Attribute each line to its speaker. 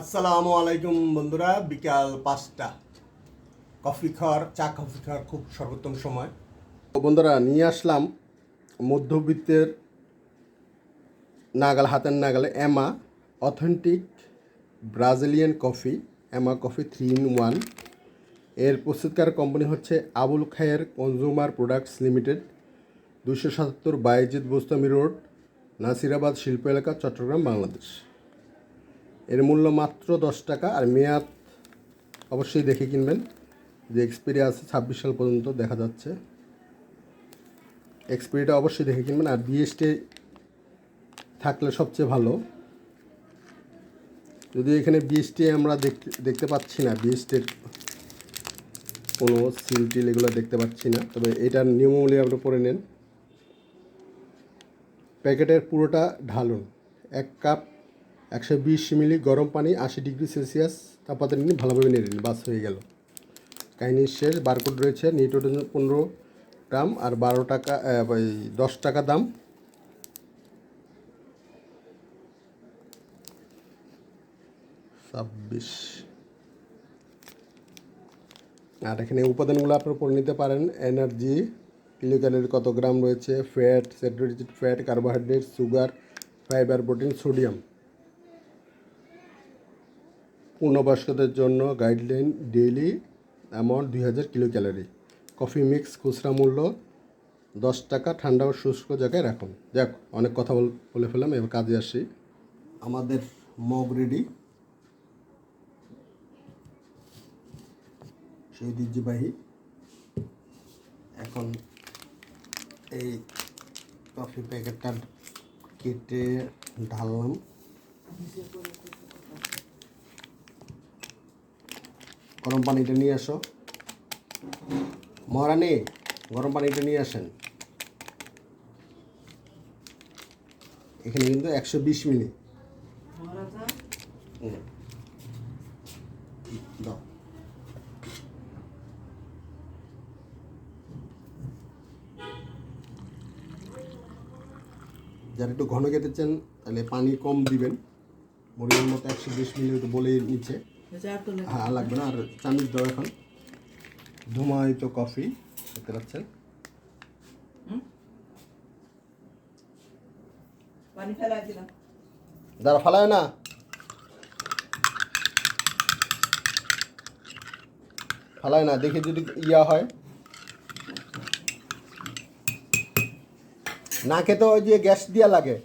Speaker 1: আসসালামু আলাইকুম বন্ধুরা, বিকাল পাঁচটা। কফি খাওয়ার, চা কফি খাওয়ার খুব সর্বোত্তম সময়। বন্ধুরা, নিয়ে আসলাম মধ্যবিত্তের নাগাল, হাতের নাগালে Ema authentic Brazilian coffee, Ema coffee three in one. এর প্রস্তুতকার কোম্পানি হচ্ছে Abul Khair consumer products limited দুশো সাতাত্তর বাইজিৎ বোস্তামি রোড, নাসিরাবাদ শিল্প এলাকা, চট্টগ্রাম, বাংলাদেশ। এর মূল্য মাত্র দশ টাকা আর মেয়াদ অবশ্যই দেখে কিনবেন। যে এক্সপিরি আছে ছাব্বিশ সাল পর্যন্ত দেখা যাচ্ছে। এক্সপিরিটা অবশ্যই দেখে কিনবেন আর বিএসটি থাকলে সবচেয়ে ভালো। যদি এখানে বিএসটি আমরা দেখতে দেখতে পাচ্ছি না। বিএসটির কোনো সিল টিল এগুলো দেখতে পাচ্ছি না। তবে এটার নিয়মাবলী আপনি পড়ে নেন। প্যাকেটের পুরোটা ঢালুন। এক কাপ একশো বিশ মিলি গরম পানি আশি ডিগ্রি সেলসিয়াস তাপমাত্রা নিয়ে ভালোভাবে নেড়ে নিন, বাস হয়ে গেল। কাহিনীর শেষ, বারকোড রয়েছে নিটোজেন পনেরো গ্রাম আর বারো টাকা ওই দশ টাকা দাম। ছাব্বিশ। আর এখানে উপাদানগুলো আপনারা পড়ে নিতে পারেন, এনার্জি কিলোক্যালোরি কত গ্রাম রয়েছে, fat saturated fat, carbohydrate, sugar, fibre, protein, sodium. পূর্ণবয়স্কদের জন্য গাইডলাইন ডেইলি অ্যামাউন্ট দুই হাজার কিলো ক্যালোরি কফি মিক্স খুচরা মূল্য দশ টাকা, ঠান্ডা ও শুষ্ক জায়গায় রাখুন। যাক, অনেক কথা বলে ফেললাম, এবার কাজে আসি। আমাদের মগ রেডি। সেই ঐতিহ্যবাহী। এখন এই কফি প্যাকেটটা কেটে ঢাললাম। গরম পানিটা নিয়ে আসো। মহারানি, গরম পানিটা নিয়ে আসেন। এখানে কিন্তু একশো বিশ হুম। দাও। যারা একটু ঘন খেতে চান, তাহলে পানি কম দিবেন। মরিয়ার মতো একশো বিশ মিলি তো বলেই নিচ্ছে। হ্যাঁ লাগবে না। আর চামিচ দাও এখন। ধুমায়িত কফি দেখতে পাচ্ছেন? দাঁড়া ফালায় না। ফালায় না দেখে যদি ইয়া হয়। না খেতে ওই যে গ্যাস দিয়া লাগে।